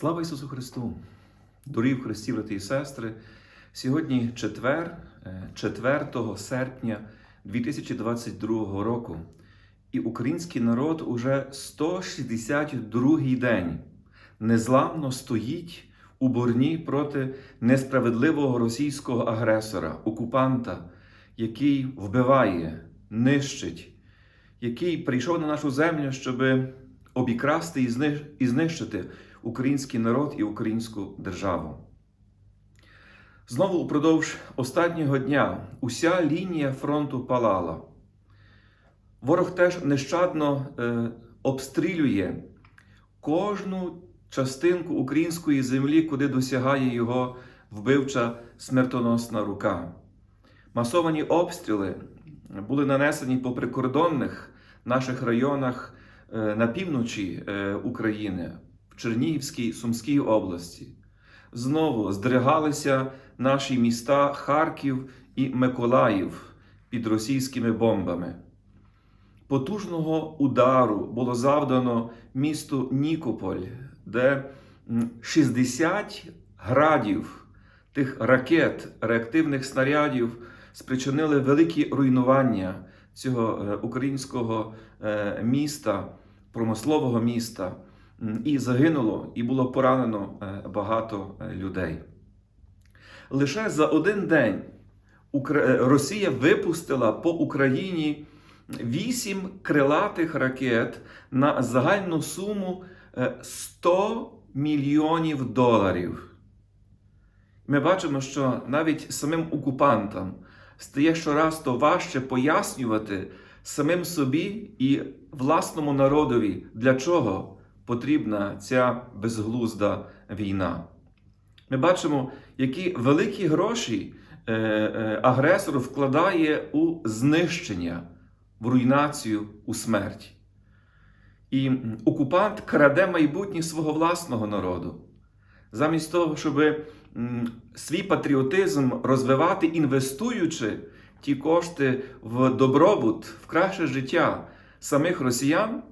Слава Ісусу Христу! Дорогі в Христі, брати і сестри! Сьогодні четвер, е, 4 серпня 2022 року, і український народ уже 162-й день незламно стоїть у борні проти несправедливого російського агресора, окупанта, який вбиває, нищить, який прийшов на нашу землю, щоб обікрасти і знищити український народ і українську державу. Знову упродовж останнього дня уся лінія фронту палала. Ворог теж нещадно е, обстрілює кожну частинку української землі, куди досягає його вбивча смертоносна рука. Масовані обстріли були нанесені по прикордонних наших районах е, на півночі е, України, Чернігівській Сумській області. Знову здригалися наші міста Харків і Миколаїв під російськими бомбами. Потужного удару було завдано місту Нікополь, де м, 60 градів тих ракет, реактивних снарядів спричинили великі руйнування цього е, українського е, міста, промислового міста, і загинуло, і було поранено е, багато е, людей. Лише за один день е, Росія випустила по Україні вісім крилатих ракет на загальну суму е, 100 мільйонів доларів. Ми бачимо, що навіть самим окупантам стає щораз то важче пояснювати самим собі і власному народові, для чого потрібна ця безглузда війна. Ми бачимо, які великі гроші е, е, агресор вкладає у знищення, в руйнацію, у смерть. І окупант краде майбутнє свого власного народу. Замість того, щоб свій патріотизм розвивати, інвестуючи ті кошти в добробут, в краще життя самих росіян,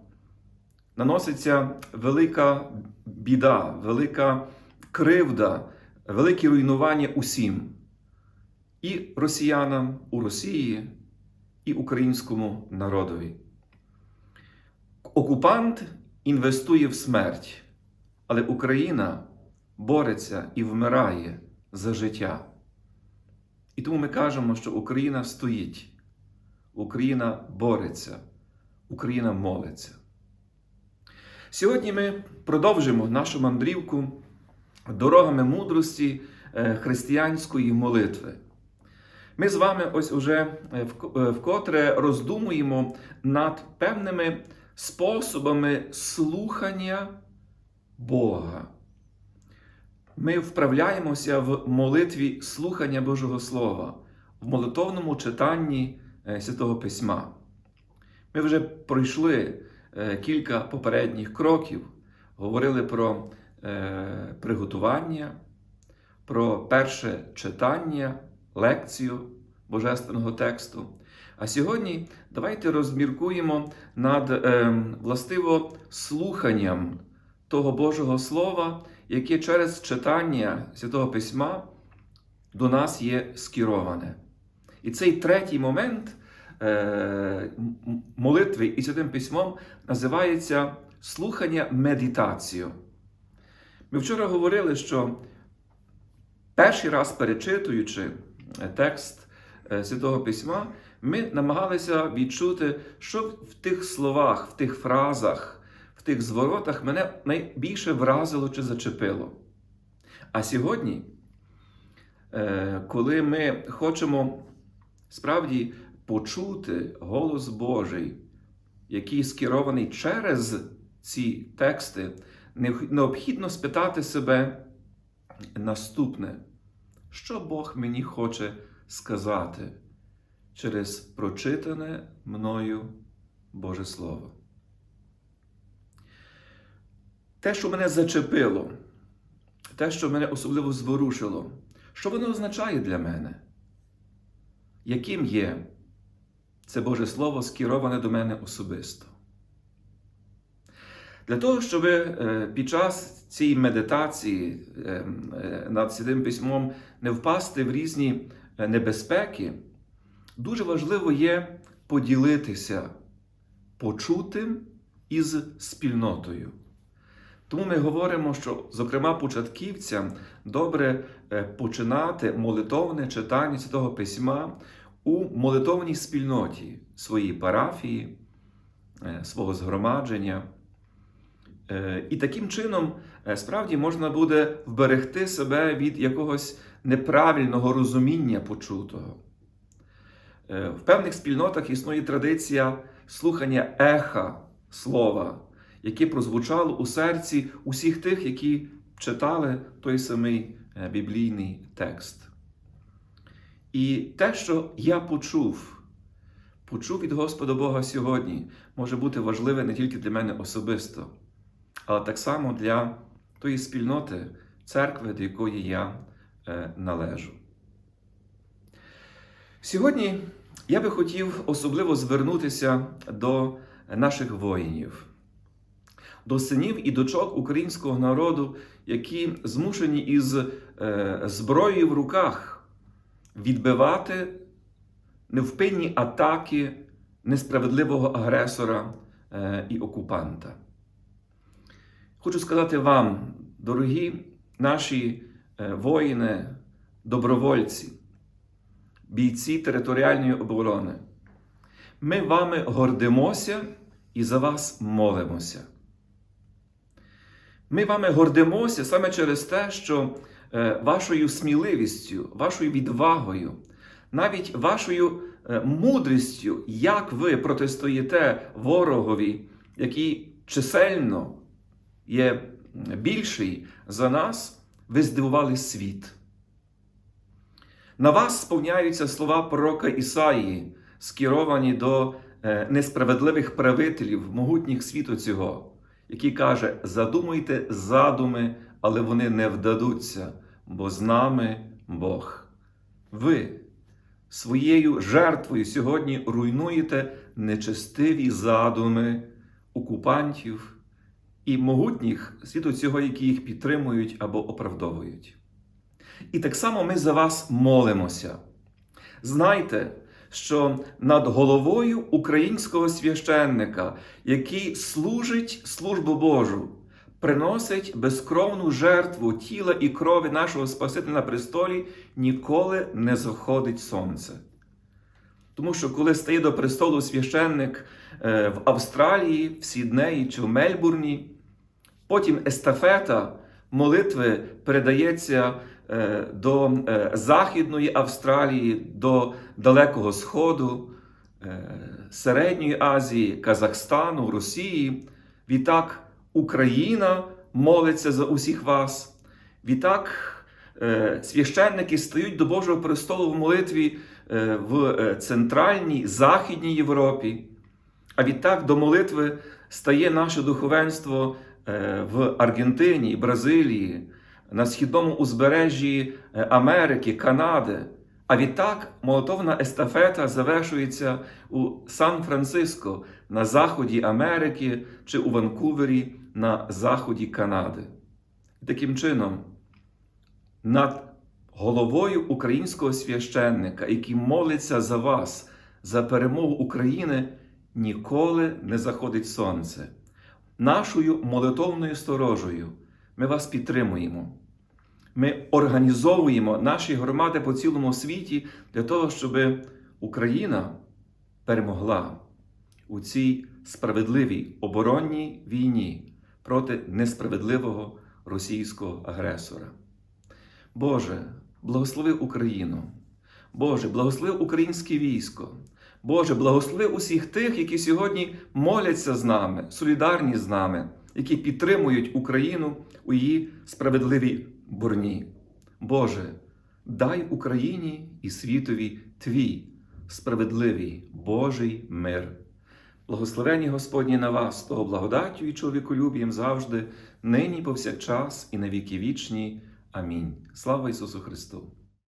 наноситься велика біда, велика кривда, великі руйнування усім. І росіянам у Росії, і українському народові. Окупант інвестує в смерть, але Україна бореться і вмирає за життя. І тому ми кажемо, що Україна стоїть, Україна бореться, Україна молиться. Сьогодні ми продовжимо нашу мандрівку дорогами мудрості е, християнської молитви. Ми з вами ось уже е, е, вкотре роздумуємо над певними способами слухання Бога. Ми вправляємося в молитві слухання Божого Слова, в молитовному читанні Святого Письма. Ми вже пройшли кілька попередніх кроків, говорили про е, приготування, про перше читання, лекцію Божественного тексту. А сьогодні давайте розміркуємо над е, властиво слуханням того Божого Слова, яке через читання Святого Письма до нас є скероване. І цей третій момент е, молитви і Святим Письмом називається слухання медитацію. Ми вчора говорили, що перший раз перечитуючи е, текст е, Святого Письма, ми намагалися відчути, що в тих словах, в тих фразах, в тих зворотах мене найбільше вразило чи зачепило. А сьогодні, е, коли ми хочемо справді почути голос Божий, який скерований через ці тексти, необхідно спитати себе наступне, що Бог мені хоче сказати через прочитане мною Боже Слово. Те, що мене зачепило, те, що мене особливо зворушило, що воно означає для мене? Яким є це Боже Слово скероване до мене особисто? Для того, щоб е, під час цій медитації е, е, над Святим Письмом не впасти в різні небезпеки, дуже важливо є поділитися почутим із спільнотою. Тому ми говоримо, що, зокрема, початківцям добре починати молитовне читання Святого Письма у молитовній спільноті своїй парафії, е, свого згромадження. Е, І таким чином е, справді можна буде вберегти себе від якогось неправильного розуміння почутого. В певних спільнотах існує традиція слухання еха слова, яке прозвучало у серці усіх тих, які читали той самий біблійний текст. І те, що я почув, почув від Господа Бога сьогодні, може бути важливе не тільки для мене особисто, але так само для тої спільноти, церкви, до якої я е, належу. Сьогодні я би хотів особливо звернутися до наших воїнів, до синів і дочок українського народу, які змушені із е, зброєю в руках відбивати невпинні атаки несправедливого агресора е, і окупанта. Хочу сказати вам, дорогі наші е, воїни, добровольці, бійці територіальної оборони, ми вами гордимося і за вас молимося. Ми вами гордимося саме через те, що е, вашою сміливістю, вашою відвагою, навіть вашою е, мудрістю, як ви протистоїте ворогові, який чисельно є більший за нас, ви здивували світ. На вас сповняються слова пророка Ісаїї, скеровані до е, несправедливих правителів, могутніх світу цього, який каже: задумуйте задуми, але вони не вдадуться, бо з нами Бог. Ви своєю жертвою сьогодні руйнуєте нечестиві задуми окупантів і могутніх світу цього, які їх підтримують або оправдовують. І так само ми за вас молимося. Знайте, що над головою українського священника, який служить службу Божу, приносить безкровну жертву тіла і крові нашого Спасителя на престолі, ніколи не заходить сонце. Тому що коли стає до престолу священник е, в Австралії, в Сіднеї чи в Мельбурні, потім естафета молитви передається до е, Західної Австралії, до Далекого Сходу, е, Середньої Азії, Казахстану, Росії. Відтак Україна молиться за усіх вас. Відтак е, священники стають до Божого престолу в молитві е, в е, Центральній, Західній Європі. А відтак до молитви стає наше духовенство е, в Аргентині, Бразилії, на східному узбережжі е, Америки, Канади. А відтак молотовна естафета завершується у Сан-Франциско на заході Америки чи у Ванкувері на заході Канади. Таким чином, над головою українського священника, який молиться за вас, за перемогу України, ніколи не заходить сонце. Нашою молитовною сторожею ми вас підтримуємо. Ми організовуємо наші громади по цілому світі для того, щоб Україна перемогла у цій справедливій оборонній війні проти несправедливого російського агресора. Боже, благослови Україну. Боже, благослови українське військо. Боже, благослови усіх тих, які сьогодні моляться з нами, солідарні з нами, які підтримують Україну у її справедливій борні. Боже, дай Україні і світові Твій справедливий Божий мир. Благословені Господні на вас, того благодаттю і чоловіколюбієм завжди, нині повсякчас і на віки вічні. Амінь. Слава Ісусу Христу!